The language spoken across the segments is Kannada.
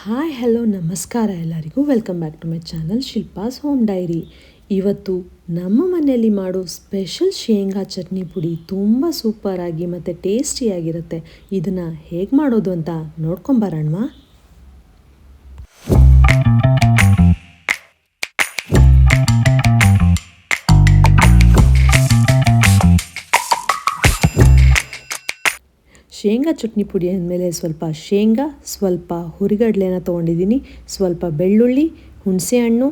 ಹಾಯ್, ಹಲೋ, ನಮಸ್ಕಾರ ಎಲ್ಲರಿಗೂ. Welcome back to my channel Shilpa's home diary ಇವತ್ತು ನಮ್ಮ ಮನೆಯಲ್ಲಿ ಮಾಡೋ ಸ್ಪೆಷಲ್ ಶೇಂಗಾ ಚಟ್ನಿ ಪುಡಿ ತುಂಬ ಸೂಪರಾಗಿ ಮತ್ತು ಟೇಸ್ಟಿಯಾಗಿರುತ್ತೆ ಇದನ್ನು ಹೇಗೆ ಮಾಡೋದು ಅಂತ ನೋಡ್ಕೊಂಬರೋಣವಾ ಶೇಂಗಾ ಚಟ್ನಿ ಪುಡಿ ಅಂದಮೇಲೆ ಸ್ವಲ್ಪ ಶೇಂಗಾ, ಸ್ವಲ್ಪ ಹುರಿಗಡಲೆನ ತೊಗೊಂಡಿದ್ದೀನಿ. ಸ್ವಲ್ಪ ಬೆಳ್ಳುಳ್ಳಿ, ಹುಣಸೆಹಣ್ಣು,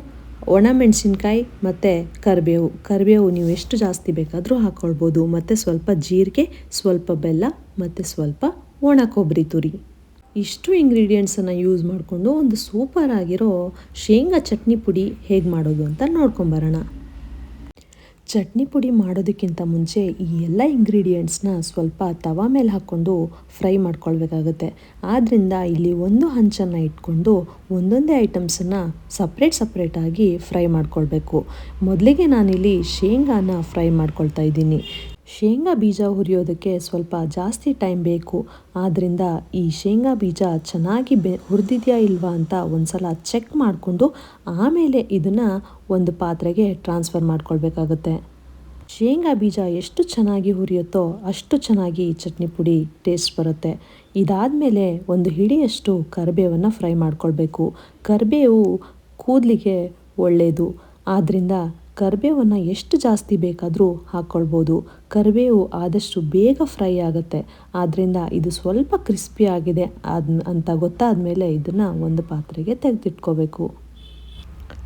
ಒಣಮೆಣಸಿನ್ಕಾಯಿ ಮತ್ತು ಕರಿಬೇವು. ಕರಿಬೇವು ನೀವು ಎಷ್ಟು ಜಾಸ್ತಿ ಬೇಕಾದರೂ ಹಾಕ್ಕೊಳ್ಬೋದು ಮತ್ತು ಸ್ವಲ್ಪ ಜೀರಿಗೆ, ಸ್ವಲ್ಪ ಬೆಲ್ಲ ಮತ್ತು ಸ್ವಲ್ಪ ಒಣ ಕೊಬ್ಬರಿ ತುರಿ. ಇಷ್ಟು ಇಂಗ್ರೀಡಿಯೆಂಟ್ಸನ್ನು ಯೂಸ್ ಮಾಡಿಕೊಂಡು ಒಂದು ಸೂಪರ್ ಆಗಿರೋ ಶೇಂಗಾ ಚಟ್ನಿ ಪುಡಿ ಹೇಗೆ ಮಾಡೋದು ಅಂತ ನೋಡ್ಕೊಂಬರೋಣ. ಚಟ್ನಿ ಪುಡಿ ಮಾಡೋದಕ್ಕಿಂತ ಮುಂಚೆ ಈ ಎಲ್ಲ ಇಂಗ್ರೀಡಿಯೆಂಟ್ಸ್ನ ಸ್ವಲ್ಪ ತವಾ ಮೇಲೆ ಹಾಕ್ಕೊಂಡು ಫ್ರೈ ಮಾಡ್ಕೊಳ್ಬೇಕಾಗುತ್ತೆ. ಆದ್ದರಿಂದ ಇಲ್ಲಿ ಒಂದು ಹಂಚನ್ನು ಇಟ್ಕೊಂಡು ಒಂದೊಂದೇ ಐಟಮ್ಸನ್ನು ಸಪ್ರೇಟ್ ಸಪ್ರೇಟಾಗಿ ಫ್ರೈ ಮಾಡ್ಕೊಳ್ಬೇಕು. ಮೊದಲಿಗೆ ನಾನಿಲ್ಲಿ ಶೇಂಗಾನ ಫ್ರೈ ಮಾಡ್ಕೊಳ್ತಾ ಇದ್ದೀನಿ. ಶೇಂಗಾ ಬೀಜ ಹುರಿಯೋದಕ್ಕೆ ಸ್ವಲ್ಪ ಜಾಸ್ತಿ ಟೈಮ್ ಬೇಕು. ಆದ್ದರಿಂದ ಈ ಶೇಂಗಾ ಬೀಜ ಚೆನ್ನಾಗಿ ಬೆ, ಹುರಿದಿದೆಯಾ ಇಲ್ವಾ ಅಂತ ಒಂದು ಸಲ ಚೆಕ್ ಮಾಡಿಕೊಂಡು ಆಮೇಲೆ ಇದನ್ನು ಒಂದು ಪಾತ್ರೆಗೆ ಟ್ರಾನ್ಸ್ಫರ್ ಮಾಡ್ಕೊಳ್ಬೇಕಾಗುತ್ತೆ. ಶೇಂಗಾ ಬೀಜ ಎಷ್ಟು ಚೆನ್ನಾಗಿ ಹುರಿಯುತ್ತೋ ಅಷ್ಟು ಚೆನ್ನಾಗಿ ಚಟ್ನಿ ಪುಡಿ ಟೇಸ್ಟ್ ಬರುತ್ತೆ. ಇದಾದಮೇಲೆ ಒಂದು ಹಿಡಿಯಷ್ಟು ಕರಿಬೇವನ್ನು ಫ್ರೈ ಮಾಡ್ಕೊಳ್ಬೇಕು. ಕರಿಬೇವು ಕೂದಲಿಗೆ ಒಳ್ಳೆಯದು ಆದ್ದರಿಂದ ಕರಿಬೇವನ್ನು ಎಷ್ಟು ಜಾಸ್ತಿ ಬೇಕಾದರೂ ಹಾಕ್ಕೊಳ್ಬೋದು ಕರಿಬೇವು ಆದಷ್ಟು ಬೇಗ ಫ್ರೈ ಆಗುತ್ತೆ. ಆದ್ದರಿಂದ ಇದು ಸ್ವಲ್ಪ ಕ್ರಿಸ್ಪಿ ಆಗಿದೆ. ಅದ್ ಅಂತ ಗೊತ್ತಾದ ಮೇಲೆ ಇದನ್ನು ಒಂದು ಪಾತ್ರೆಗೆ ತೆಗೆದಿಟ್ಕೋಬೇಕು.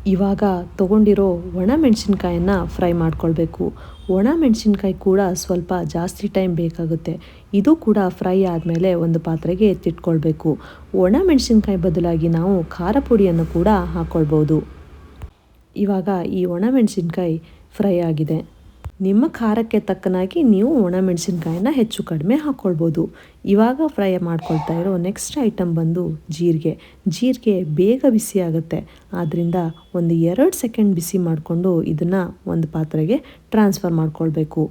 ಇವಾಗ ತೊಗೊಂಡಿರೋ ಒಣ ಮೆಣಸಿನ್ಕಾಯನ್ನು ಫ್ರೈ ಮಾಡ್ಕೊಳ್ಬೇಕು. ಒಣ ಮೆಣಸಿನ್ಕಾಯಿ ಕೂಡ ಸ್ವಲ್ಪ ಜಾಸ್ತಿ ಟೈಮ್ ಬೇಕಾಗುತ್ತೆ. ಇದು ಕೂಡ ಫ್ರೈ ಆದಮೇಲೆ ಒಂದು ಪಾತ್ರೆಗೆ ಎತ್ತಿಟ್ಕೊಳ್ಬೇಕು. ಒಣ ಮೆಣಸಿನ್ಕಾಯಿ ಬದಲಾಗಿ ನಾವು ಖಾರ ಪುಡಿಯನ್ನು ಕೂಡ ಹಾಕ್ಕೊಳ್ಬೋದು ಇವಾಗ ಈ ಒಣಮೆಣಸಿನ್ಕಾಯಿ ಫ್ರೈ ಆಗಿದೆ. ನಿಮ್ಮ ಖಾರಕ್ಕೆ ತಕ್ಕನಾಗಿ ನೀವು ಒಣಮೆಣಸಿನ್ಕಾಯಿನ ಹೆಚ್ಚು ಕಡಿಮೆ ಹಾಕ್ಕೊಳ್ಬೋದು ಇವಾಗ ಫ್ರೈ ಮಾಡ್ಕೊಳ್ತಾ ಇರೋ ನೆಕ್ಸ್ಟ್ ಐಟಮ್ ಬಂದು ಜೀರಿಗೆ. ಜೀರಿಗೆ ಬೇಗ ಬಿಸಿ ಆಗುತ್ತೆ. ಆದ್ದರಿಂದ ಒಂದು ಎರಡು ಸೆಕೆಂಡ್ ಬಿಸಿ ಮಾಡಿಕೊಂಡು ಇದನ್ನು ಒಂದು ಪಾತ್ರೆಗೆ ಟ್ರಾನ್ಸ್ಫರ್ ಮಾಡ್ಕೊಳ್ಬೇಕು.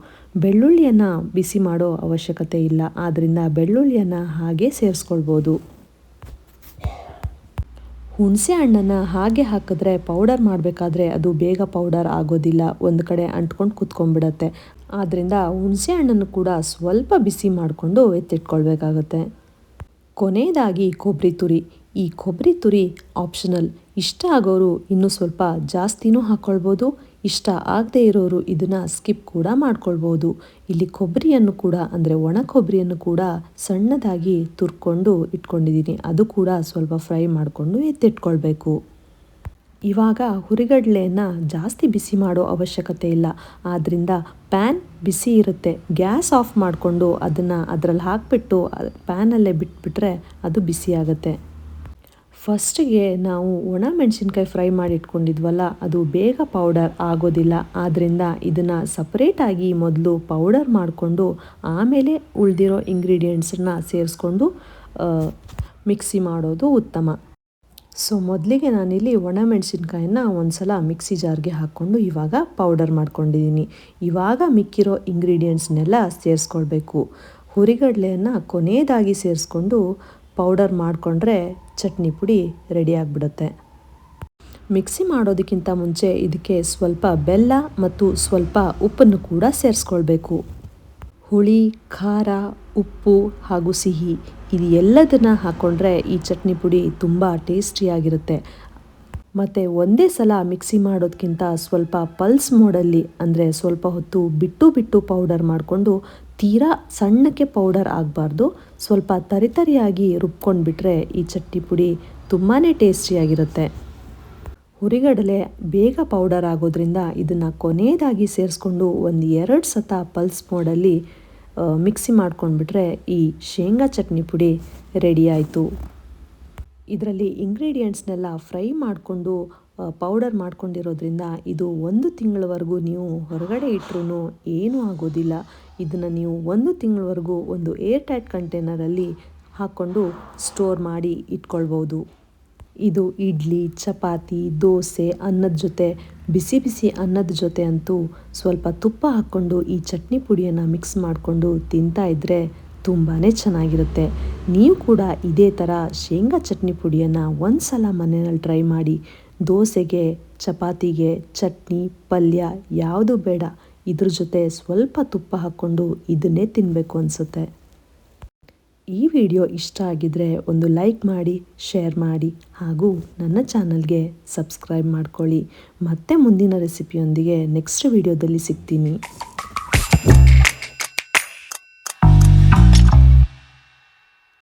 ಬೆಳ್ಳುಳ್ಳಿಯನ್ನು ಬಿಸಿ ಮಾಡೋ ಅವಶ್ಯಕತೆ ಇಲ್ಲ. ಆದ್ದರಿಂದ ಬೆಳ್ಳುಳ್ಳಿಯನ್ನು ಹಾಗೆ ಸೇರಿಸ್ಕೊಳ್ಬೋದು. ಹುಣಸೆ ಹಣ್ಣನ್ನು ಹಾಗೆ ಹಾಕಿದ್ರೆ ಪೌಡರ್ ಮಾಡಬೇಕಾದ್ರೆ ಅದು ಬೇಗ ಪೌಡರ್ ಆಗೋದಿಲ್ಲ. ಒಂದು ಕಡೆ ಅಂಟ್ಕೊಂಡು ಕುತ್ಕೊಂಡ್ಬಿಡತ್ತೆ. ಆದ್ದರಿಂದ ಹುಣಸೆ ಹಣ್ಣನ್ನು ಕೂಡ ಸ್ವಲ್ಪ ಬಿಸಿ ಮಾಡಿಕೊಂಡು ಎತ್ತಿಟ್ಕೊಳ್ಬೇಕಾಗತ್ತೆ. ಕೊನೆಯದಾಗಿ ಕೊಬ್ಬರಿ ತುರಿ. ಈ ಕೊಬ್ಬರಿ ತುರಿ ಆಪ್ಷನಲ್ ಇಷ್ಟ ಆಗೋರು ಇನ್ನೂ ಸ್ವಲ್ಪ ಜಾಸ್ತಿನೂ ಹಾಕ್ಕೊಳ್ಬೋದು ಇಷ್ಟ ಆಗದೆ ಇರೋರು ಇದನ್ನು ಸ್ಕಿಪ್ ಕೂಡ ಮಾಡ್ಕೊಳ್ಬೋದು. ಇಲ್ಲಿ ಕೊಬ್ಬರಿಯನ್ನು ಕೂಡ, ಅಂದರೆ ಒಣ ಕೊಬ್ಬರಿಯನ್ನು ಕೂಡ ಸಣ್ಣದಾಗಿ ತುರ್ಕೊಂಡು ಇಟ್ಕೊಂಡಿದ್ದೀನಿ. ಅದು ಕೂಡ ಸ್ವಲ್ಪ ಫ್ರೈ ಮಾಡಿಕೊಂಡು ಎತ್ತಿಟ್ಕೊಳ್ಬೇಕು. ಇವಾಗ ಹುರಿಗಡಲೆಯನ್ನು ಜಾಸ್ತಿ ಬಿಸಿ ಮಾಡೋ ಅವಶ್ಯಕತೆ ಇಲ್ಲ. ಆದ್ದರಿಂದ ಪ್ಯಾನ್ ಬಿಸಿ ಇರುತ್ತೆ. ಗ್ಯಾಸ್ ಆಫ್ ಮಾಡಿಕೊಂಡು ಅದನ್ನು ಅದರಲ್ಲಿ ಹಾಕಿಬಿಟ್ಟು ಪ್ಯಾನಲ್ಲೇ ಬಿಟ್ಬಿಟ್ರೆ ಅದು ಬಿಸಿ ಆಗುತ್ತೆ. ಫಸ್ಟಿಗೆ ನಾವು ಒಣ ಮೆಣಸಿನ್ಕಾಯಿ ಫ್ರೈ ಮಾಡಿ ಇಟ್ಕೊಂಡಿದ್ವಲ್ಲ ಅದು ಬೇಗ ಪೌಡರ್ ಆಗೋದಿಲ್ಲ. ಆದ್ದರಿಂದ ಇದನ್ನು ಸಪ್ರೇಟಾಗಿ ಮೊದಲು ಪೌಡರ್ ಮಾಡಿಕೊಂಡು ಆಮೇಲೆ ಉಳಿದಿರೋ ಇಂಗ್ರೀಡಿಯೆಂಟ್ಸನ್ನ ಸೇರಿಸ್ಕೊಂಡು ಮಿಕ್ಸಿ ಮಾಡೋದು ಉತ್ತಮ. ಸೊ, ಮೊದಲಿಗೆ ನಾನಿಲ್ಲಿ ಒಣ ಮೆಣಸಿನ್ಕಾಯನ್ನ ಒಂದು ಸಲ ಮಿಕ್ಸಿ ಜಾರ್ಗೆ ಹಾಕ್ಕೊಂಡು ಇವಾಗ ಪೌಡರ್ ಮಾಡ್ಕೊಂಡಿದ್ದೀನಿ ಇವಾಗ ಮಿಕ್ಕಿರೋ ಇಂಗ್ರೀಡಿಯೆಂಟ್ಸ್ನೆಲ್ಲ ಸೇರಿಸ್ಕೊಳ್ಬೇಕು. ಹುರಿಗಡಲೆಯನ್ನು ಕೊನೆಯದಾಗಿ ಸೇರಿಸ್ಕೊಂಡು ಪೌಡರ್ ಮಾಡಿಕೊಂಡ್ರೆ ಚಟ್ನಿ ಪುಡಿ ರೆಡಿ ಆಗಿಬಿಡುತ್ತೆ. ಮಿಕ್ಸಿ ಮಾಡೋದಕ್ಕಿಂತ ಮುಂಚೆ ಇದಕ್ಕೆ ಸ್ವಲ್ಪ ಬೆಲ್ಲ ಮತ್ತು ಸ್ವಲ್ಪ ಉಪ್ಪನ್ನು ಕೂಡ ಸೇರಿಸ್ಕೊಳ್ಬೇಕು. ಹುಳಿ, ಖಾರ, ಉಪ್ಪು ಹಾಗೂ ಸಿಹಿ, ಇದು ಎಲ್ಲದನ್ನು ಹಾಕ್ಕೊಂಡ್ರೆ ಈ ಚಟ್ನಿ ಪುಡಿ ತುಂಬ ಟೇಸ್ಟಿಯಾಗಿರುತ್ತೆ. ಮತ್ತು ಒಂದೇ ಸಲ ಮಿಕ್ಸಿ ಮಾಡೋದಕ್ಕಿಂತ ಸ್ವಲ್ಪ ಪಲ್ಸ್ ಮೋಡಲ್ಲಿ, ಅಂದರೆ ಸ್ವಲ್ಪ ಹೊತ್ತು ಬಿಟ್ಟು ಬಿಟ್ಟು ಪೌಡರ್ ಮಾಡಿಕೊಂಡು ತೀರಾ ಸಣ್ಣಕ್ಕೆ ಪೌಡರ್ ಆಗಬಾರ್ದು. ಸ್ವಲ್ಪ ತರಿತರಿಯಾಗಿ ರುಬ್ಕೊಂಡ್ಬಿಟ್ರೆ ಈ ಚಟ್ನಿ ಪುಡಿ ತುಂಬಾ ಟೇಸ್ಟಿಯಾಗಿರುತ್ತೆ. ಹುರಿಗಡಲೆ ಬೇಗ ಪೌಡರ್ ಆಗೋದ್ರಿಂದ ಇದನ್ನು ಕೊನೆಯದಾಗಿ ಸೇರಿಸ್ಕೊಂಡು ಒಂದು ಎರಡು ಸತ ಪಲ್ಸ್ ಮೋಡಲ್ಲಿ ಮಿಕ್ಸಿ ಮಾಡ್ಕೊಂಡ್ಬಿಟ್ರೆ ಈ ಶೇಂಗಾ ಚಟ್ನಿ ಪುಡಿ ರೆಡಿಯಾಯಿತು ಇದರಲ್ಲಿ ಇಂಗ್ರೀಡಿಯೆಂಟ್ಸ್ನೆಲ್ಲ ಫ್ರೈ ಮಾಡಿಕೊಂಡು ಪೌಡರ್ ಮಾಡ್ಕೊಂಡಿರೋದ್ರಿಂದ ಇದು ಒಂದು ತಿಂಗಳವರೆಗೂ ನೀವು ಹೊರಗಡೆ ಇಟ್ಟರೂ ಏನೂ ಆಗೋದಿಲ್ಲ. ಇದನ್ನು ನೀವು ಒಂದು ತಿಂಗಳವರೆಗೂ ಒಂದು ಏರ್ ಟೈಟ್ ಕಂಟೈನರಲ್ಲಿ ಹಾಕ್ಕೊಂಡು ಸ್ಟೋರ್ ಮಾಡಿ ಇಟ್ಕೊಳ್ಬೋದು. ಇದು ಇಡ್ಲಿ, ಚಪಾತಿ, ದೋಸೆ ಅನ್ನದ ಜೊತೆ, ಬಿಸಿ ಬಿಸಿ ಅನ್ನದ ಜೊತೆ ಅಂತೂ ಸ್ವಲ್ಪ ತುಪ್ಪ ಹಾಕ್ಕೊಂಡು ಈ ಚಟ್ನಿ ಪುಡಿಯನ್ನು ಮಿಕ್ಸ್ ಮಾಡಿಕೊಂಡು ತಿಂತಾ ಇದ್ದರೆ ತುಂಬಾ ಚೆನ್ನಾಗಿರುತ್ತೆ. ನೀವು ಕೂಡ ಇದೇ ಥರ ಶೇಂಗಾ ಚಟ್ನಿ ಪುಡಿಯನ್ನು ಒಂದು ಸಲ ಮನೆಯಲ್ಲಿ ಟ್ರೈ ಮಾಡಿ, ದೋಸೆಗೆ, ಚಪಾತಿಗೆ, ಚಟ್ನಿ, ಪಲ್ಯ ಯಾವುದು ಬೇಡ. ಇದ್ರ ಜೊತೆ ಸ್ವಲ್ಪ ತುಪ್ಪ ಹಾಕ್ಕೊಂಡು ಇದನ್ನೇ ತಿನ್ನಬೇಕು ಅನಿಸುತ್ತೆ. ಈ ವಿಡಿಯೋ ಇಷ್ಟ ಆಗಿದ್ರೆ ಒಂದು ಲೈಕ್ ಮಾಡಿ, ಶೇರ್ ಮಾಡಿ ಹಾಗೂ ನನ್ನ ಚಾನಲ್ಗೆ ಸಬ್ಸ್ಕ್ರೈಬ್ ಮಾಡ್ಕೊಳ್ಳಿ. ಮತ್ತೆ ಮುಂದಿನ ರೆಸಿಪಿಯೊಂದಿಗೆ ನೆಕ್ಸ್ಟ್ ವಿಡಿಯೋದಲ್ಲಿ ಸಿಗ್ತೀನಿ.